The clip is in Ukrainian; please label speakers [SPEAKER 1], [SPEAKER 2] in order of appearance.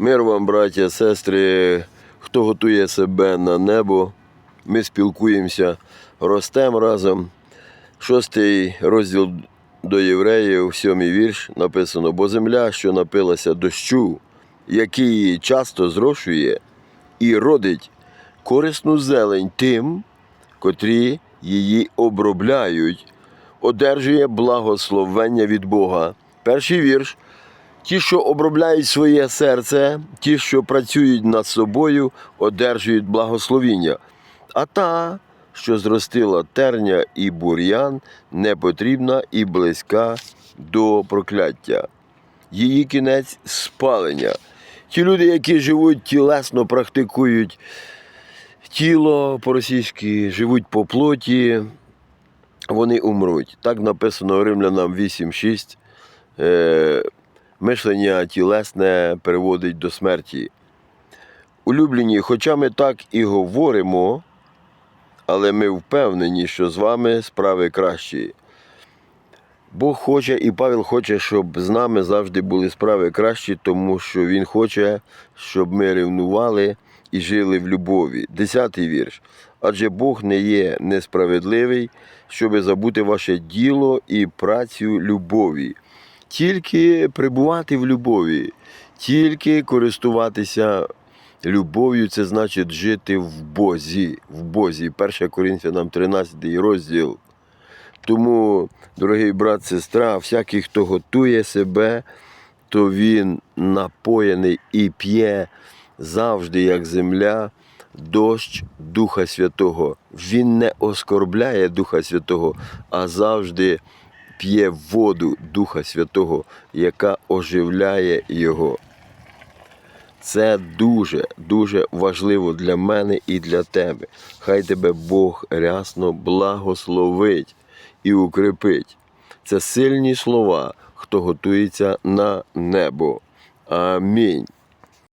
[SPEAKER 1] Мир вам, браття, сестри, хто готує себе на небо. Ми спілкуємося, ростемо разом. Шостий розділ до євреїв, сьомий вірш, написано: бо земля, що напилася дощу, який часто зрошує і родить корисну зелень тим, котрі її обробляють, одержує благословення від Бога. Перший вірш. Ті, що обробляють своє серце, ті, що працюють над собою, одержують благословіння. А та, що зростила терня і бур'ян, не потрібна і близька до прокляття. Її кінець спалення. Ті люди, які живуть тілесно, практикують тіло по-російськи, живуть по плоті, вони умруть. Так написано Римлянам 8.6. Мишлення тілесне приводить до смерті. Улюблені, хоча ми так і говоримо, але ми впевнені, що з вами справи кращі. Бог хоче і Павел хоче, щоб з нами завжди були справи кращі, тому що Він хоче, щоб ми ревнували і жили в любові. Десятий вірш. Адже Бог не є несправедливий, щоб забути ваше діло і працю любові. Тільки перебувати в любові, тільки користуватися любов'ю, це значить жити в Бозі. В Бозі. 1 Коринфянам 13 розділ. Тому, дорогий брат, сестра, всякий, хто готує себе, то він напоєний і п'є завжди, як земля, дощ Духа Святого. Він не оскорбляє Духа Святого, а завжди п'є воду Духа Святого, яка оживляє його. Це дуже, дуже важливо для мене і для тебе. Хай тебе Бог рясно благословить і укріпить. Це сильні слова, хто готується на небо. Амінь.